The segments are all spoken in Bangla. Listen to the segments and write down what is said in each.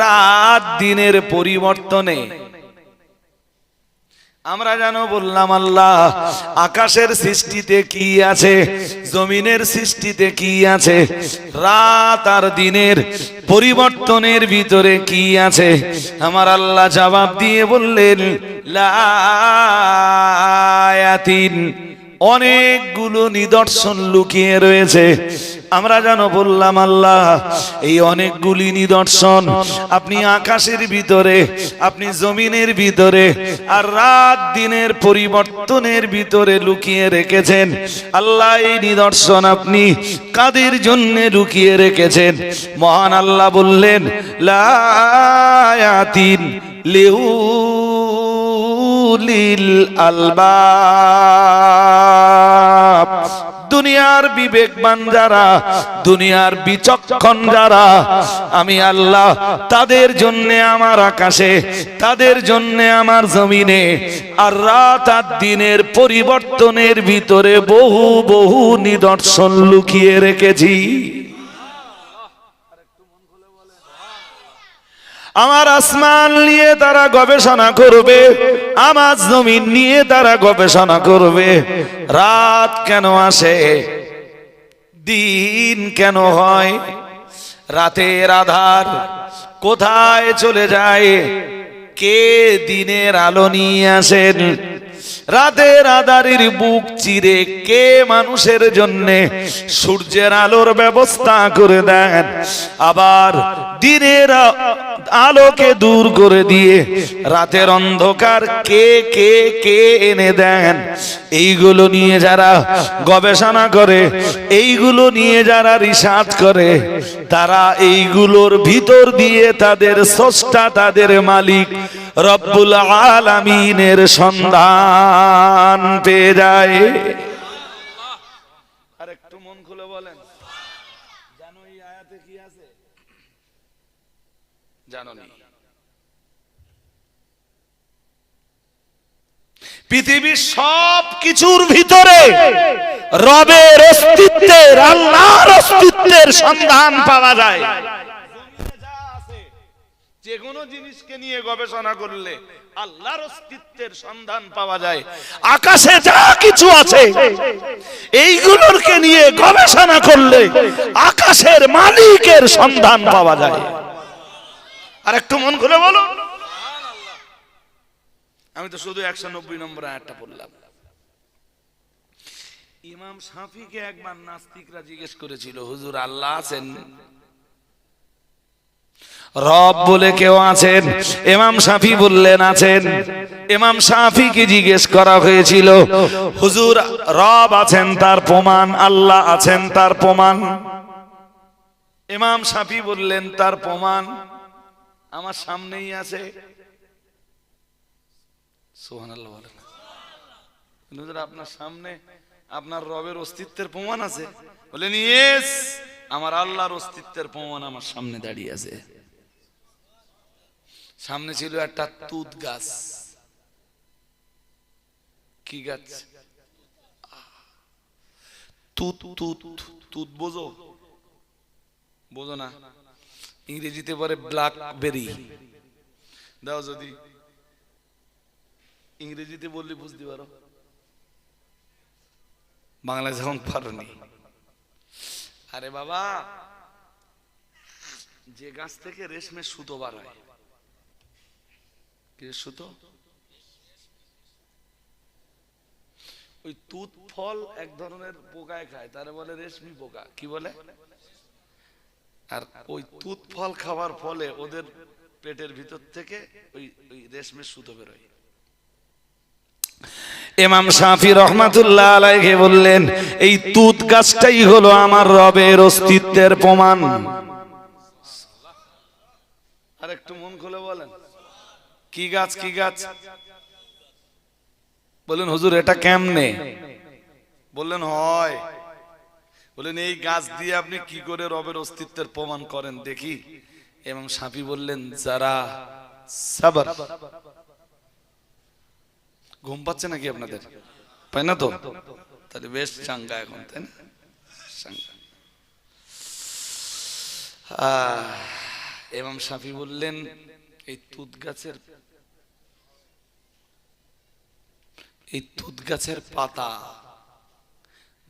রাত দিনের পরিবর্তনে। আমরা জানো বললাম, আল্লাহ, আকাশের সৃষ্টিতে কি আছে? জমিনের সৃষ্টিতে কি আছে? রাত আর দিনের পরিবর্তনের ভিতরে কি আছে? আমার আল্লাহ জবাব দিয়ে বললেন লায়াতিন অনেকগুলো নিদর্শন লুকিয়ে রয়েছে। আমরা যেন বললাম, আল্লাহ, এই অনেকগুলি নিদর্শন আপনি আকাশের ভিতরে, আপনি জমিনের ভিতরে আর রাত দিনের পরিবর্তনের ভিতরে লুকিয়ে রেখেছেন। আল্লাহ, এই নিদর্শন আপনি কাদের জন্য লুকিয়ে রেখেছেন? মহান আল্লাহ বললেন লায়াতিন লেউ উলিল আলবাব। দুনিয়ার বিবেকবান যারা, দুনিয়ার বিচক্ষণ যারা, আমি আল্লাহ তাদের জন্য আমার আকাশে, তাদের জন্য আমার জমিনে, আর রাত আর দিনের পরিবর্তনের ভিতরে বহু বহু নিদর্শন লুকিয়ে রেখেছি। আমার আসমান নিয়ে তারা গবেষণা করবে, আমার জমিন নিয়ে তারা গবেষণা করবে। রাত কেন আসে? দিন কেন হয়? রাতের আধার কোথায় চলে যায়? কে দিনের আলো নিয়ে আসেন? রাতের আধারের বুক চিরে কে মানুষের জন্য সূর্যের আলোর ব্যবস্থা করে দেন? আবার দিনের আলোকে দূর করে দিয়ে রাতের অন্ধকার কে কে কে এনে দেন? এইগুলো নিয়ে যারা গবেষণা করে, এইগুলো নিয়ে যারা রিসার্চ করে, তারা এইগুলোর ভিতর দিয়ে তাদের স্রষ্টা, তাদের মালিক রব্বুল আলামিনের সন্ধান পেয়ে যায় আর একটু মন খুলে বলেন জানো এই আয়াতে কি আছে জানো নি পৃথিবীর সব কিছুর ভিতরে রবের অস্তিত্বের, আল্লাহর অস্তিত্বের সন্ধান পাওয়া যায়। যে কোনো জিনিসকে নিয়ে গবেষণা করলে আল্লাহর অস্তিত্বের সন্ধান পাওয়া যায়। আকাশে যা কিছু আছে এইগুলোরকে নিয়ে গবেষণা করলে আকাশের মালিকের সন্ধান পাওয়া যায়। আর একটু মন খুলে বলো। আমি তো শুধু একশো নব্বই নম্বর আয়াতটা পড়লাম। ইমাম শাফিকে একবার নাস্তিকরা জিজ্ঞেস করেছিল, হুজুর আল্লাহ আছেন? রব বলে কেউ আছেন, ইমাম শাফি বললেন আছেন। ইমাম শাফিকে জিজ্ঞেস করা হয়েছিল, হুজুর রব আছেন তার প্রমাণ, আল্লাহ আছেন তার প্রমাণ? ইমাম শাফি বললেন, তার প্রমাণ আমার সামনেই আছে। আপনার সামনে আপনার রবের অস্তিত্বের প্রমাণ আছে। বলেন, ইয়েস, আমার আল্লাহর অস্তিত্বের প্রমাণ আমার সামনে দাঁড়িয়ে আছে। সামনে ছিল একটা তুত গাছ। কি গাছ? তুত তুত তুত, বোঝো? বোঝো না? ইংরেজিতে বলে ব্ল্যাক বেরি দাও যদি। ইংরেজিতে বললে বুঝতে পারো। বাংলায় যখন পারোনি। আরে বাবা, যে গাছ থেকে রেশমের সুতো বার হয়। কি সুতো? ওই তুত ফল এক ধরনের পোকায় খায়, তারে বলে রেশমি পোকা। কি বলে? আর ওই তুত ফল খাওয়ার ফলে ওদের পেটের ভিতর থেকে ওই ওই রেশমের সুতো বেরোয়। ইমাম শাফি রহমাতুল্লাহ আলাইহি বললেন এই তুত গাছটাই হলো আমার রবের অস্তিত্বের প্রমাণ। আর একটু মন খুলে বলেন। কি গাছ কি গাছ? বললেন হুজুর এটা কেমনে? বললেন হয়। বললেন এই গাছ দিয়ে আপনি কি করে রবের অস্তিত্বের প্রমাণ করেন দেখি? এবং সাপি বললেন, যারা সাবার। ঘুম পাচ্ছে নাকি আপনাদের? পাই না তো? তাহলে বেশ চাঙ্গা এখন, তাই না? এমাম সাফি বললেন, এই তুত গাছের এই তুত গাছের পাতা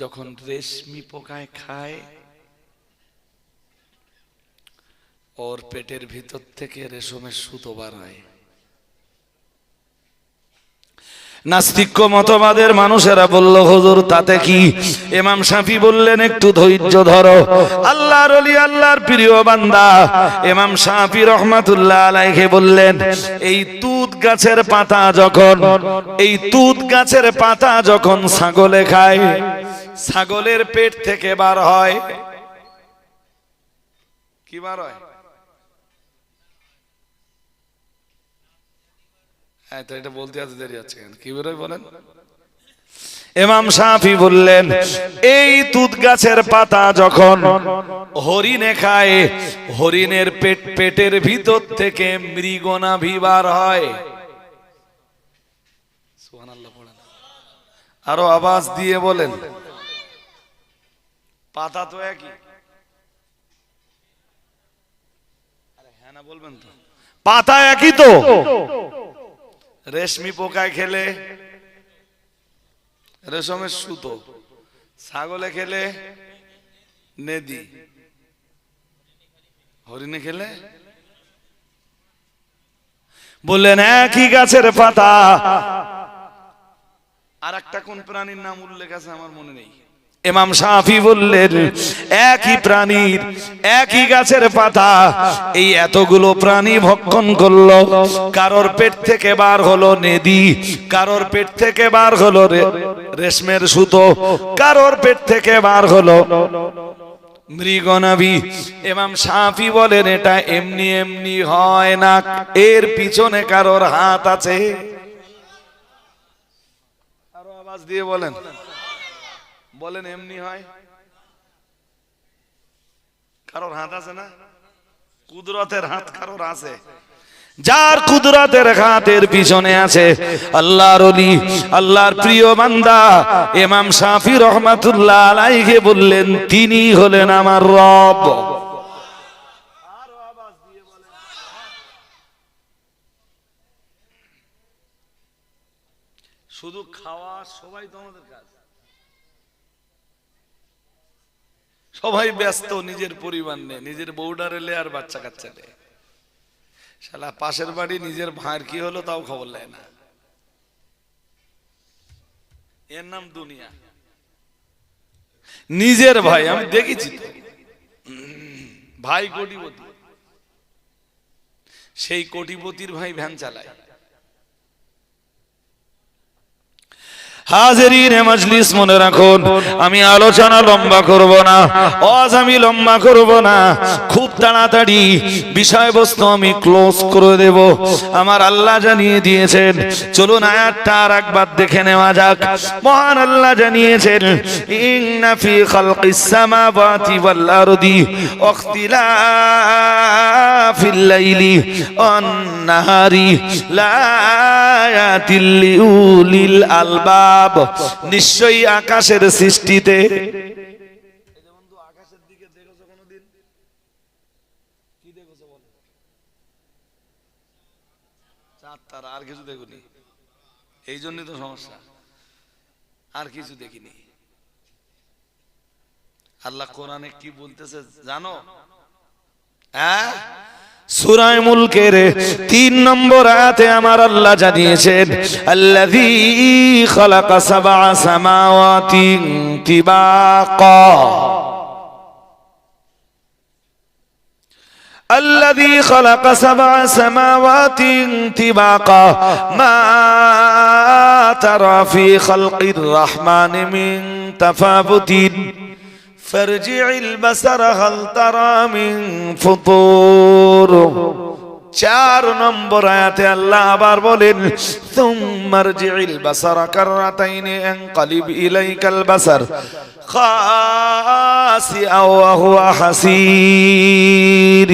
যখন রেশমি পোকায় খায়, ওর পেটের ভিতর থেকে রেশমের সুতো বার হয়। নাস্তিক্য মতবাদের মানুষেরা বলল তাতে কি? বললেন, একটু ধৈর্য ধরো। আল্লাহর আল্লাহর প্রিয় বান্দা। ইমাম শাফি রহমাতুল্লাহ আলাইহি বললেন, এই তুত গাছের পাতা যখন, এই তুত গাছের পাতা যখন ছাগলে খায় ছাগলের পেট থেকে বার হয়। কি বার হয়? হ্যাঁ তো এটা বলতে এত দেরি আছে কি বেরোয় বলেন? এমাম সাফি বললেন এই তুত গাছের পাতা যখন হরিণে খায় হরিণের পেট পেটের ভিতর থেকে হয়। আরও আওয়াজ দিয়ে বলেন। পাতা তো একই। হ্যাঁ বলবেন তো। পাতা একই তো। রেশমি পোকায় খেলে, রেশমের সুতো, ছাগলে খেলে, নেদি। হরিণে খেলে? বললেন একই গাছের পাতা আর একটা কোন প্রাণীর নাম উল্লেখ আছে আমার মনে নেই। ইমাম সাফি বললেন, একই প্রাণীর, একই গাছের পাতা, এই এতগুলো প্রাণী ভক্ষণ করল। কারোর পেট থেকে বার হলো নেদি, কারোর পেট থেকে বার হলো রেশমের সুতো, কারোর পেট থেকে বার হলো মৃগনাভি এমাম সাফি বলেন, এটা এমনি এমনি হয় না, এর পিছনে কারোর হাত আছে। আরও আওয়াজ দিয়ে বলেন। বলেন, এমনি হয়। কারোর হাত আছে না? কুদরতের হাত কারোর আছে? যার কুদরতের হাতের পিছনে আছে আল্লাহর অলি আল্লাহর প্রিয় বান্দা, ইমাম শাফি রহমাতুল্লাহ আলাইহি বললেন তিনি হলেন আমার রব শুধু খাওয়া সবাই তো আমাদের কাজ সবাই ব্যস্ত, নিজের পরিবার নিয়ে নিজের বউডারে লে আর বাচ্চা কাচ্চা লে শালা, পাশের বাড়ি নিজের ভাঁড় কি হলো তাও খবর নেয় না। এর নাম দুনিয়া। নিজের ভাই, আমি দেখেছি ভাই কোটিপতি। সেই কোটিপতির ভাই ভ্যান চালায়। হাজারিনে মজলিস মনে রাখুন, আমি আলোচনা লম্বা করব না আজ আমি লম্বা করব না, খুব তাড়াতাড়ি বিষয়বস্তু আমি ক্লোজ করে দেব। আমার আল্লাহ জানিয়ে দিয়েছেন, চলুন আয়াতটা আর একবার দেখে নেওয়া যাক। মহান আল্লাহ জানিয়েছেন, ইন্না ফি খালকিস সামাওয়াতি ওয়াল আরদি ওয়াখতিলাফিল লাইলি ওয়ান নাহারি লায়াতিল লিউলিল আলবাব নিশ্চয়ই আকাশের সৃষ্টিতে। আর কিছু দেখুনি। এই জন্যই তো সমস্যা। আর কিছু দেখিনি। আল্লাহ কোরআনে কি বলতেছে জানো? হ্যাঁ? সুরায় মুলকের তিন নম্বর আয়াতে আমার আল্লাহ জানিয়েছেন আল্লাযী খালাকা সাবআ সামাওয়াতি তিবাকা الذي خلق سبع سماوات طباقا ما ترى في خلق الرحمن من تفاوت فارجع البصر هل ترى من فطور চার নম্বর আয়াতে আল্লাহ আবার বলেন তুমারজিল বাসারা কাররাতাইনি আনকালিব ইলাইকাল বাসার খাসিআ ওয়া হুয়া হাসির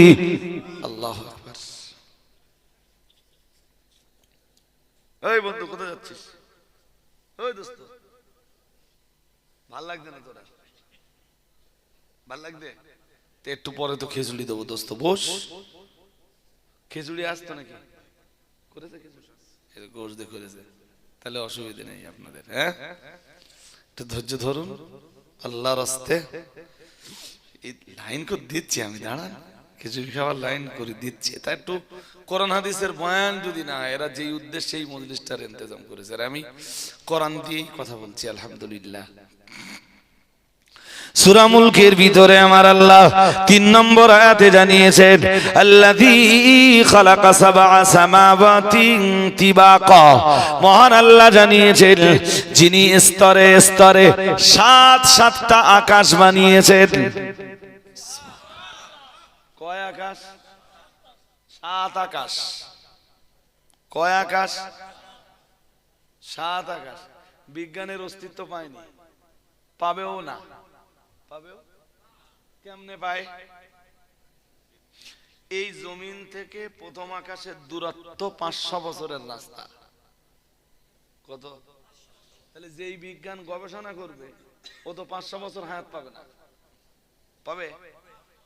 আল্লাহু আকবার এই বন্ধু একটু পরে তো খেজুড়ি দেবো, দোস্ত, বস। খেজুড়ি আসতো নাকি? করেছে তাহলে অসুবিধা নেই আপনাদের হ্যাঁ? একটু ধৈর্য ধরুন, আল্লাহর এই লাইন করে দিচ্ছি আমি, দাঁড়ান। খিচুড়ি খাওয়ার লাইন করে দিচ্ছি। তা একটু কোরআন হাদিসের বয়ান যদি না এরা যেই উদ্দেশ্যে এই মজলিসটার ইন্তজাম করেছে। আর আমি কোরআন দিয়েই কথা বলছি, আলহামদুলিল্লাহ। সূরা মুলকের ভিতরে আমার আল্লাহ তিন নম্বর আয়াতে জানিয়েছেন মহান আল্লাহ জানিয়েছেন, যিনি স্তরে স্তরে সাত সাতটা আকাশ বানিয়েছেন। কয় আকাশ? সাত আকাশ। কয় আকাশ? সাত আকাশ। বিজ্ঞানের অস্তিত্ব পায়নি। পাবেও না। পাবেও? কেমনে পায়? এই জমিন থেকে প্রথম আকাশের দূরত্ব পাঁচশো বছরের রাস্তা। কত? তাহলে যেই বিজ্ঞান গবেষণা করবে, ও তো পাঁচশো বছর হায়াত পাবে না। পাবে?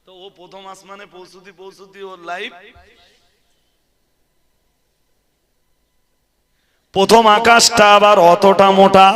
তো ও প্রথম আসমানে পৌঁছুতি পৌঁছুতি ওর লাইফ প্রথম আকাশটা আবার অতটা মোটা।